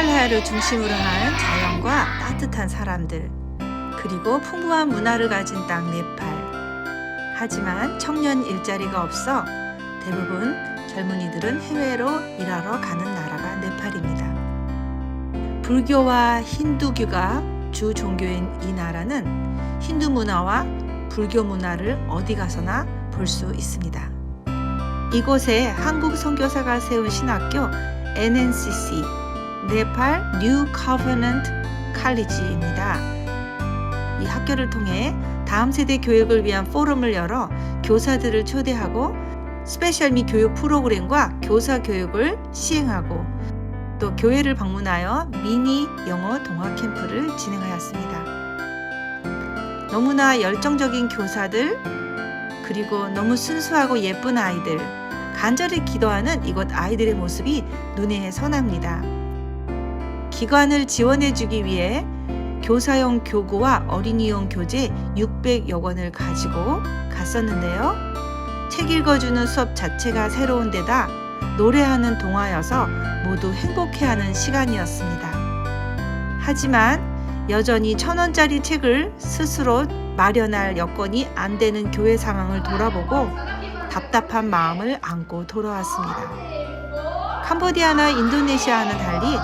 히말라야를 중심으로 한 자연과 따뜻한 사람들, 그리고 풍부한 문화를 가진 땅 네팔. 하지만 청년 일자리가 없어 대부분 젊은이들은 해외로 일하러 가는 나라가 네팔입니다. 불교와 힌두교가 주 종교인 이 나라는 힌두 문화와 불교 문화를 어디 가서나 볼 수 있습니다. 이곳에 한국 선교사가 세운 신학교 NNCC 네팔 뉴 커버넌트 칼리지입니다. 이 학교를 통해 다음 세대 교육을 위한 포럼을 열어 교사들을 초대하고 스페셜 미 교육 프로그램과 교사 교육을 시행하고 또 교회를 방문하여 미니 영어 동화 캠프를 진행하였습니다. 너무나 열정적인 교사들 그리고 너무 순수하고 예쁜 아이들 간절히 기도하는 이곳 아이들의 모습이 눈에 선합니다. 기관을 지원해 주기 위해 교사용 교구와 어린이용 교재 600여 권을 가지고 갔었는데요. 책 읽어주는 수업 자체가 새로운 데다 노래하는 동화여서 모두 행복해하는 시간이었습니다. 하지만 여전히 천 원짜리 책을 스스로 마련할 여건이 안 되는 교회 상황을 돌아보고 답답한 마음을 안고 돌아왔습니다. 캄보디아나 인도네시아와는 달리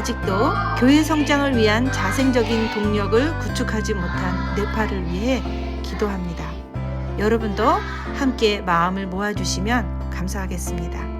아직도 교회 성장을 위한 자생적인 동력을 구축하지 못한 네팔을 위해 기도합니다. 여러분도 함께 마음을 모아주시면 감사하겠습니다.